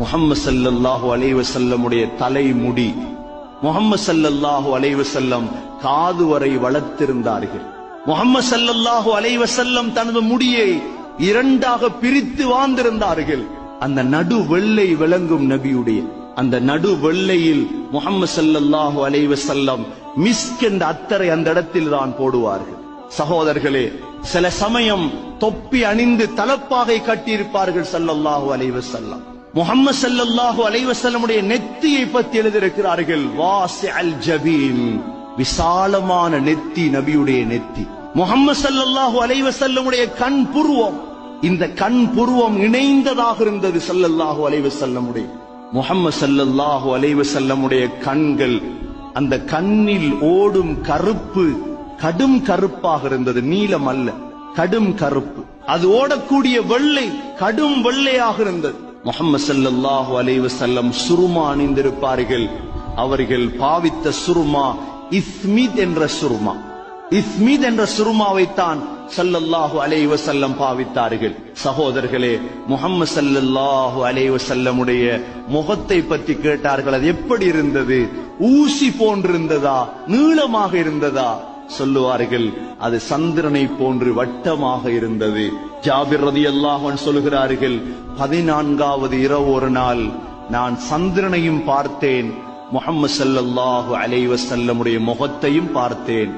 முகம்மது சல்லல்லாஹு அலைவசல்லமுடைய தலைமுடி. முகம்மது சல்லல்லாஹு அலைவசல்லம் காது வரை வளர்த்திருந்தார்கள். முகம்மது சல்லல்லாஹு அலைவசல்லம் தனது முடியை இரண்டாக பிரித்து வாழ்ந்திருந்தார்கள். அந்த நடு வெள்ளை விளங்கும் நபியுடைய அந்த நடு வெள்ளையில் முகம்மது சல்லல்லாஹு அலைவசல்லம் மிஸ்க் என்ற அத்தரை அந்த இடத்தில் தான் போடுவார்கள். சகோதரர்களே சில சமயம் தொப்பி அணிந்து தலப்பாகை கட்டியிருப்பார்கள் சல்லல்லாஹு அலைவசல்லம் முகம்மது முஹம்மது அலைவசல்லமுடைய நெத்தியை பற்றி எழுதியிருக்கிறார்கள். வாசிஅல் ஜபீன். விசாலமான நெத்தி நபியுடைய நெத்தி. முகம்மது ஸல்லல்லாஹு அலைவசல்லமுடைய கண் புருவம். இந்த கண் புருவம் இணைந்ததாக இருந்தது சல்லல்லாஹு அலைவசல்லமுடைய முகம்மது சல்லல்லாஹு அலைவசல்லமுடைய கண்கள் அந்த கண்ணில் ஓடும் கருப்பு கடும் கருப்பாக இருந்தது. நீலம் அல்ல கடும் கருப்பு. அது ஓடக்கூடிய வெள்ளை கடும் வெள்ளையாக இருந்தது. முகமது சல்லாஹு அலைவசல்லம் சுருமா அணிந்திருப்பார்கள். அவர்கள் பாவித்த சுருமா இஸ்மித் என்ற சுருமா. இஸ்மித் என்ற சுருமாவைத்தான் ஸல்லல்லாஹு அலைஹி வஸல்லம் பாவித்தார்கள். சகோதரர்களே முஹம்மது சல்லல்லாஹு அலைவசல்லமுடைய முகத்தை பற்றி கேட்டார்கள். அது எப்படி இருந்தது? ஊசி போன்றிருந்ததா? நீளமாக இருந்ததா? சொல்லுவார்கள் அது சந்திரனை போன்று வட்டமாக இருந்தது. ஜாபிர் ரதியல்லாஹு அன்ஹு சொல்கிறார்கள் பதினான்காவது இரவு ஒரு நாள் நான் சந்திரனையும் பார்த்தேன். முகம்மது சல்லல்லாஹு அலைவசல்லமுடைய முகத்தையும் பார்த்தேன்.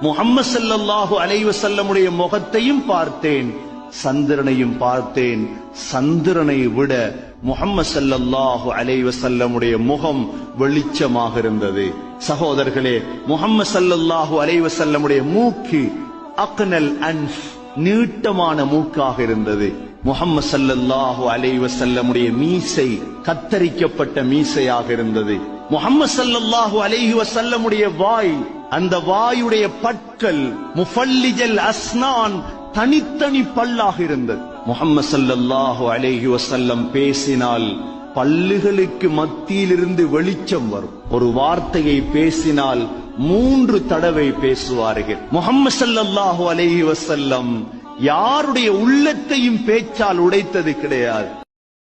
முகம்மது சல்லல்லாஹு அலைவசல்லமுடைய முகத்தையும் பார்த்தேன். சந்திரனையும் பார்த்தேன். சந்திரனை விட முகம்மது ஸல்லல்லாஹு அலைவசல்லமுடைய முகம் வெளிச்சமாக இருந்தது. சகோதரர்களே முகம்மது ஸல்லல்லாஹு அலைஹி மூக்கு அக்னல் அன்ஃப் நீட்டமான மூக்காக இருந்தது. முகம்மது ஸல்லல்லாஹு அலைஹி மீசை கத்தரிக்கப்பட்ட மீசையாக இருந்தது. முகம்மது ஸல்லல்லாஹு அலைஹி வசல்லமுடைய வாய் அந்த வாயுடைய பற்கள் முஃபல்லிஜல் அஸ்னான் தனித்தனி பல்லாக இருந்தது. முகம்மது ஸல்லல்லாஹு அலேஹி வசல்லம் பேசினால் பல்லுகளுக்கு மத்தியிலிருந்து வெளிச்சம் வரும். ஒரு வார்த்தையை பேசினால் மூன்று தடவை பேசுவார்கள். முகம்மது ஸல்லல்லாஹு அலேஹி வசல்லம் யாருடைய உள்ளத்தையும் பேச்சால் உடைத்தது கிடையாது.